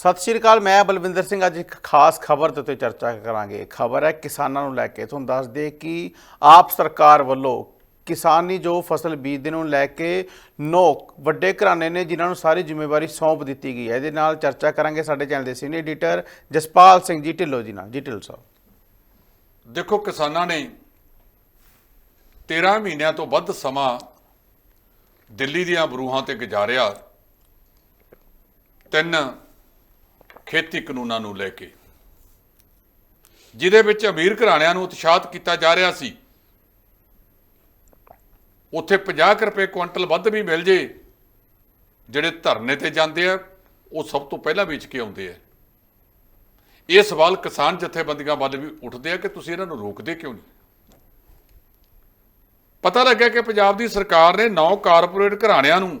ਸਤਿ ਸ਼੍ਰੀ ਅਕਾਲ, ਮੈਂ ਬਲਵਿੰਦਰ ਸਿੰਘ। ਅੱਜ ਇੱਕ ਖਾਸ ਖਬਰ ਦੇ ਉੱਤੇ ਚਰਚਾ ਕਰਾਂਗੇ। ਖਬਰ ਹੈ ਕਿਸਾਨਾਂ ਨੂੰ ਲੈ ਕੇ। ਤੁਹਾਨੂੰ ਦੱਸ ਦੇ ਕਿ ਆਪ ਸਰਕਾਰ ਵੱਲੋਂ ਕਿਸਾਨੀ ਜੋ ਫਸਲ ਬੀਜਦੇ ਨੂੰ ਲੈ ਕੇ ਨੌ ਵੱਡੇ ਘਰਾਣੇ ਨੇ, ਜਿਨ੍ਹਾਂ ਨੂੰ ਸਾਰੀ ਜ਼ਿੰਮੇਵਾਰੀ ਸੌਂਪ ਦਿੱਤੀ ਗਈ ਹੈ। ਇਹਦੇ ਨਾਲ ਚਰਚਾ ਕਰਾਂਗੇ ਸਾਡੇ ਚੈਨਲ ਦੇ ਸੀਨੀਅਰ ਐਡੀਟਰ ਜਸਪਾਲ ਸਿੰਘ ਜੀ ਢਿੱਲੋਂ ਜੀ ਨਾਲ। ਜੀ ਢਿੱਲੋਂ ਸਾਹਿਬ। ਦੇਖੋ, ਕਿਸਾਨਾਂ ਨੇ 13 ਮਹੀਨਿਆਂ ਤੋਂ ਵੱਧ ਸਮਾਂ ਦਿੱਲੀ ਦੀਆਂ ਬਰੂਹਾਂ ਤੇ ਗੁਜ਼ਾਰਿਆ। ਤਿੰਨ ਖੇਤੀ ਕਾਨੂੰਨਾਂ ਨੂੰ ਲੈ ਕੇ। ਜਿਹਦੇ ਵਿੱਚ ਅਮੀਰ ਘਰਾਣਿਆਂ ਨੂੰ ਉਤਸ਼ਾਹਤ ਕੀਤਾ ਜਾ ਰਿਹਾ ਸੀ। ਉੱਥੇ 50 ਕੁ ਰੁਪਏ ਕੁਇੰਟਲ ਵੱਧ ਵੀ ਮਿਲ ਜੇ, ਜਿਹੜੇ ਧਰਨੇ ਤੇ ਜਾਂਦੇ ਆ, ਉਹ ਸਭ ਤੋਂ ਪਹਿਲਾਂ ਵੇਚ ਕੇ ਆਉਂਦੇ ਆ। ਇਹ ਸਵਾਲ ਕਿਸਾਨ ਜਥੇਬੰਦੀਆਂ ਵੱਲ ਵੀ ਉੱਠਦੇ ਆ ਕਿ ਤੁਸੀਂ ਇਹਨਾਂ ਨੂੰ ਰੋਕਦੇ ਕਿਉਂ ਨਹੀਂ? ਪਤਾ ਲੱਗਿਆ ਕਿ ਪੰਜਾਬ ਦੀ ਸਰਕਾਰ ਨੇ 9 ਕਾਰਪੋਰੇਟ ਘਰਾਣਿਆਂ ਨੂੰ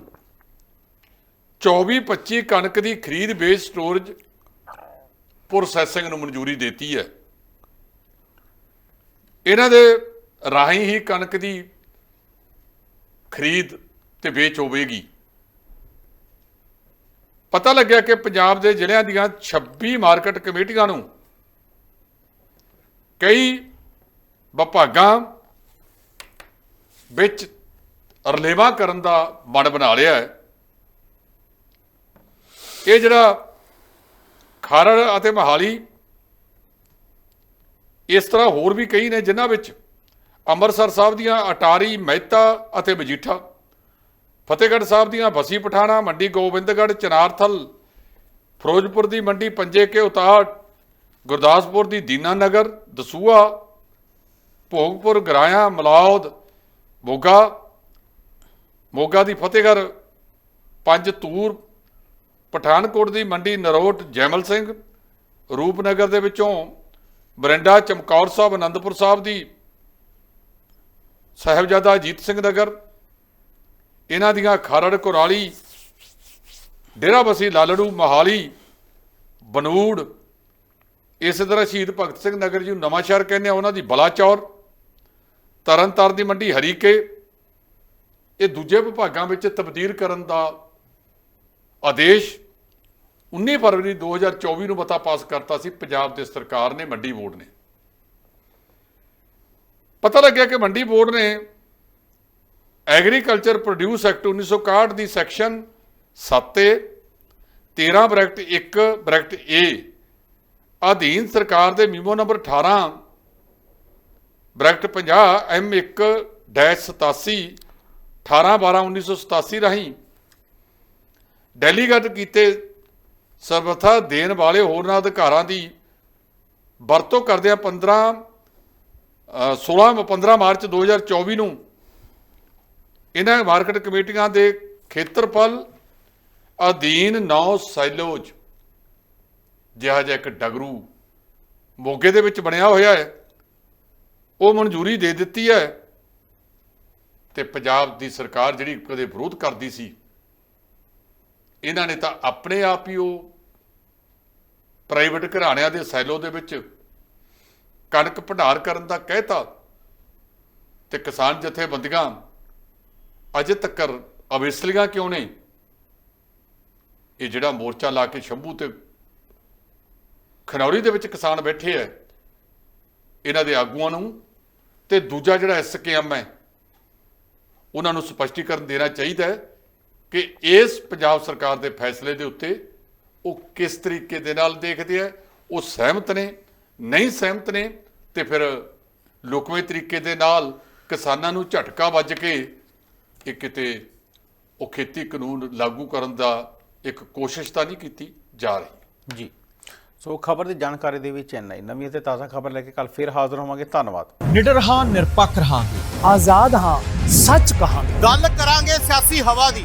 24-25 ਕਣਕ ਦੀ ਖਰੀਦ ਬੇਸ ਸਟੋਰੇਜ ਪ੍ਰੋਸੈਸਿੰਗ ਨੂੰ ਮਨਜ਼ੂਰੀ ਦਿੱਤੀ ਹੈ। ਇਹਨਾਂ ਦੇ ਰਾਹੀਂ ਹੀ ਕਣਕ ਦੀ ਖਰੀਦ ਤੇ ਵੇਚ ਹੋਵੇਗੀ। ਪਤਾ ਲੱਗਿਆ ਕਿ ਪੰਜਾਬ ਦੇ ਜ਼ਿਲ੍ਹਿਆਂ ਦੀਆਂ 26 ਮਾਰਕੀਟ ਕਮੇਟੀਆਂ ਨੂੰ ਕਈ ਵਿਭਾਗਾਂ ਵਿੱਚ ਰਲੇਵਾ ਕਰਨ ਦਾ ਮਨ ਬਣਾ ਲਿਆ ਹੈ। ਇਹ ਜਿਹੜਾ ਖਰੜ ਅਤੇ ਮਹਾਲੀ। ਇਸ ਤਰ੍ਹਾਂ ਹੋਰ ਵੀ ਕਈ ਨੇ ਜਿਨ੍ਹਾਂ ਵਿੱਚ ਅੰਮ੍ਰਿਤਸਰ ਸਾਹਿਬ ਦੀਆਂ ਅਟਾਰੀ, ਮਹਿਤਾ ਅਤੇ ਮਜੀਠਾ, ਫਤਿਹਗੜ੍ਹ ਸਾਹਿਬ ਦੀਆਂ ਬਸੀ ਪਠਾਣਾ, ਮੰਡੀ ਗੋਬਿੰਦਗੜ੍ਹ, ਚਨਾਰਥਲ, ਫਿਰੋਜ਼ਪੁਰ ਦੀ ਮੰਡੀ ਪੰਜੇ ਕੇ ਉਤਾੜ ਗੁਰਦਾਸਪੁਰ ਦੀ ਦੀਨਾ ਨਗਰ ਦਸੂਆ ਭੋਗਪੁਰ, ਗਰਾਇਆ, ਮਲੌਦ, ਮੋਗਾ ਮੋਗਾ ਦੀ ਫਤਿਹਗੜ੍ਹ, ਪੰਜ ਤੂਰ ਪਠਾਨਕੋਟ ਦੀ ਮੰਡੀ ਨਰੋਟ ਜੈਮਲ ਸਿੰਘ, ਰੂਪਨਗਰ ਦੇ ਵਿੱਚੋਂ ਬਰਿੰਡਾ ਚਮਕੌਰ ਸਾਹਿਬ, ਅਨੰਦਪੁਰ ਸਾਹਿਬ ਦੀ ਸਾਹਿਬਜ਼ਾਦਾ ਅਜੀਤ ਸਿੰਘ ਨਗਰ, ਇਹਨਾਂ ਦੀਆਂ ਖਰੜ ਕੁਰਾਲੀ, ਡੇਰਾਬੱਸੀ ਲਾਲੜੂ, ਮਹਾਲੀ, ਬਨੂੜ, ਇਸੇ ਤਰ੍ਹਾਂ ਸ਼ਹੀਦ ਭਗਤ ਸਿੰਘ ਨਗਰ ਜੀ ਨੂੰ ਨਵਾਂ ਸ਼ਹਿਰ ਕਹਿੰਦੇ ਆ, ਉਹਨਾਂ ਦੀ ਬਲਾਚੌਰ, ਤਰਨਤਾਰਨ ਦੀ ਮੰਡੀ ਹਰੀਕੇ, ਇਹ ਦੂਜੇ ਵਿਭਾਗਾਂ ਵਿੱਚ ਤਬਦੀਲ ਕਰਨ ਦਾ ਆਦੇਸ਼ 19 ਫਰਵਰੀ 2024 ਨੂੰ ਮਤਾ ਪਾਸ ਕਰਤਾ ਸੀ ਪੰਜਾਬ ਦੇ ਸਰਕਾਰ ਨੇ, ਮੰਡੀ ਬੋਰਡ ਨੇ। ਪਤਾ ਲੱਗਿਆ ਕਿ ਮੰਡੀ ਬੋਰਡ ਨੇ ਐਗਰੀਕਲਚਰ ਪ੍ਰੋਡਿਊਸ ਐਕਟ 1961 ਦੀ ਸੈਕਸ਼ਨ 7 ਤੇ 13 ਬ੍ਰੈਕਟ 1 ਬ੍ਰੈਕਟ ਏ ਅਧੀਨ ਸਰਕਾਰ ਦੇ memo number 18 bracket 50 M 1 dash 87 18 12 1987 ਰਾਹੀਂ ਡੈਲੀਗੇਟ ਕੀਤੇ ਸਰਵਥਾ ਦੇਣ ਵਾਲੇ ਹੋਰਨਾਂ ਅਧਿਕਾਰਾਂ ਦੀ ਵਰਤੋਂ ਕਰਦਿਆਂ 15 ਅ, 16 15 ਮਾਰਚ 2024 ਨੂੰ ਇਹਨਾਂ ਮਾਰਕੀਟ ਕਮੇਟੀਆਂ ਦੇ ਖੇਤਰਫਲ ਅਧੀਨ 9 ਸਾਈਲੋਜ ਜਿਹਾ ਜਿਹਾ ਇੱਕ ਡਗਰੂ ਮੋਗੇ ਦੇ ਵਿੱਚ ਬਣਿਆ ਹੋਇਆ ਹੈ। ਉਹ ਮਨਜ਼ੂਰੀ ਦੇ ਦਿੱਤੀ ਹੈ ਤੇ ਪੰਜਾਬ ਦੀ ਸਰਕਾਰ ਜਿਹੜੀ ਕਦੇ ਵਿਰੋਧ ਕਰਦੀ ਸੀ ਇਹਨਾਂ ਨੇ ਤਾਂ ਆਪਣੇ ਆਪ ਹੀ ਉਹ ਪ੍ਰਾਈਵੇਟ ਘਰਾਣਿਆਂ ਦੇ ਸੈਲੋ ਦੇ ਵਿੱਚ ਕਣਕ ਭੰਡਾਰ ਕਰਨ ਦਾ ਕਹਿਤਾ ਤੇ ਕਿਸਾਨ ਜਥੇਬੰਦੀਆਂ ਅਜੇ ਤੱਕ ਅਵੇਸਲੀਆਂ ਕਿਉਂ ਨਹੀਂ ਇਹ ਜਿਹੜਾ ਮੋਰਚਾ ਲਾ ਕੇ ਸ਼ੰਭੂ ਤੇ ਖਨੌਰੀ ਦੇ ਵਿੱਚ ਕਿਸਾਨ ਬੈਠੇ ਐ, ਇਹਨਾਂ ਦੇ ਆਗੂਆਂ ਨੂੰ ਤੇ ਦੂਜਾ ਜਿਹੜਾ ਐਸਕੇਐਮ ਹੈ ਉਹਨਾਂ ਨੂੰ ਸਪਸ਼ਟੀਕਰਨ ਦੇਣਾ ਚਾਹੀਦਾ ਹੈ ਕਿ ਇਸ ਪੰਜਾਬ ਸਰਕਾਰ ਦੇ ਫੈਸਲੇ ਦੇ ਉੱਤੇ ਉਹ ਕਿਸ ਤਰੀਕੇ ਦੇ ਨਾਲ ਦੇਖਦੇ ਆ ਉਹ ਸਹਿਮਤ ਨੇ ਨਹੀਂ ਸਹਿਮਤ ਨੇ ਤੇ ਫਿਰ ਲੁਕਵੇਂ ਤਰੀਕੇ ਦੇ ਨਾਲ ਕਿਸਾਨਾਂ ਨੂੰ ਝਟਕਾ ਵੱਜ ਕੇ ਇਹ ਕਿਤੇ ਉਹ ਖੇਤੀ ਕਾਨੂੰਨ ਲਾਗੂ ਕਰਨ ਦਾ ਇੱਕ ਕੋਸ਼ਿਸ਼ ਤਾਂ ਨਹੀਂ ਕੀਤੀ ਜਾ ਰਹੀ। ਜੀ। ਸੋ ਖਬਰ ਦੀ ਜਾਣਕਾਰੀ ਦੇ ਵਿੱਚ ਇੰਨਾ ਹੀ। ਨਵੀਂ ਅਤੇ ਤਾਜ਼ਾ ਖਬਰ ਲੈ ਕੇ ਕੱਲ ਫਿਰ ਹਾਜ਼ਰ ਹੋਵਾਂਗੇ। ਧੰਨਵਾਦ। ਨਿਡਰ ਹਾਂ ਨਿਰਪੱਖ ਰਹਾਂਗੇ। ਆਜ਼ਾਦ ਹਾਂ ਸੱਚ ਕਹਾਂਗੇ। ਗੱਲ ਕਰਾਂਗੇ ਸਿਆਸੀ ਹਵਾ ਦੀ।